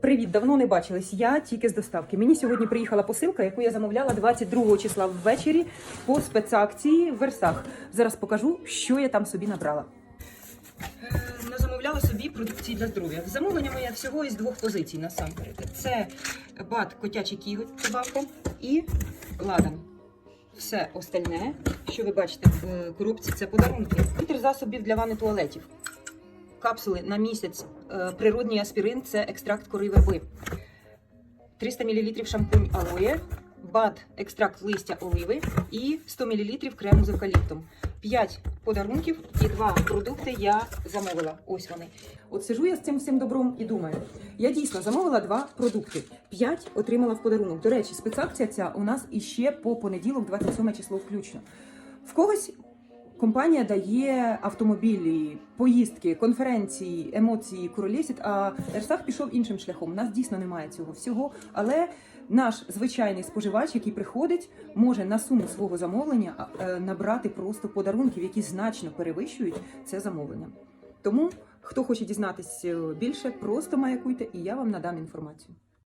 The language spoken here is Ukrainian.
Привіт, давно не бачились. Я тільки з доставки. Мені сьогодні приїхала посилка, яку я замовляла 22 числа ввечері по спецакції в Версах. Зараз покажу, що я там собі набрала. Е, Замовляла собі продукції для здоров'я. Замовлення моє всього із двох позицій насамперед. Це бат котячий кіготь добавка і ладан. Все остальне, що ви бачите в е, коробці, це подарунки. Літр засобів для ванни туалетів. Капсули на місяць. Е, Природній аспірин це екстракт кори верби. 300 мл шампунь алоє, бад екстракт листя оливи і 100 мл крему з евкаліптом. 5 подарунків і 2 продукти я замовила. Ось вони. От сижу я з цим всім добром і думаю. Я дійсно замовила два продукти. 5 отримала в подарунок. До речі, спецакція ця у нас іще по понеділок, 27 число включно. В когось Компанія дає автомобілі, поїздки, конференції, емоції, королісіт, а Ерсах пішов іншим шляхом. У нас дійсно немає цього всього. Але наш звичайний споживач, який приходить, може на суму свого замовлення е, набрати просто подарунків, які значно перевищують це замовлення. Тому, хто хоче дізнатися більше, просто маякуйте, і я вам надам інформацію.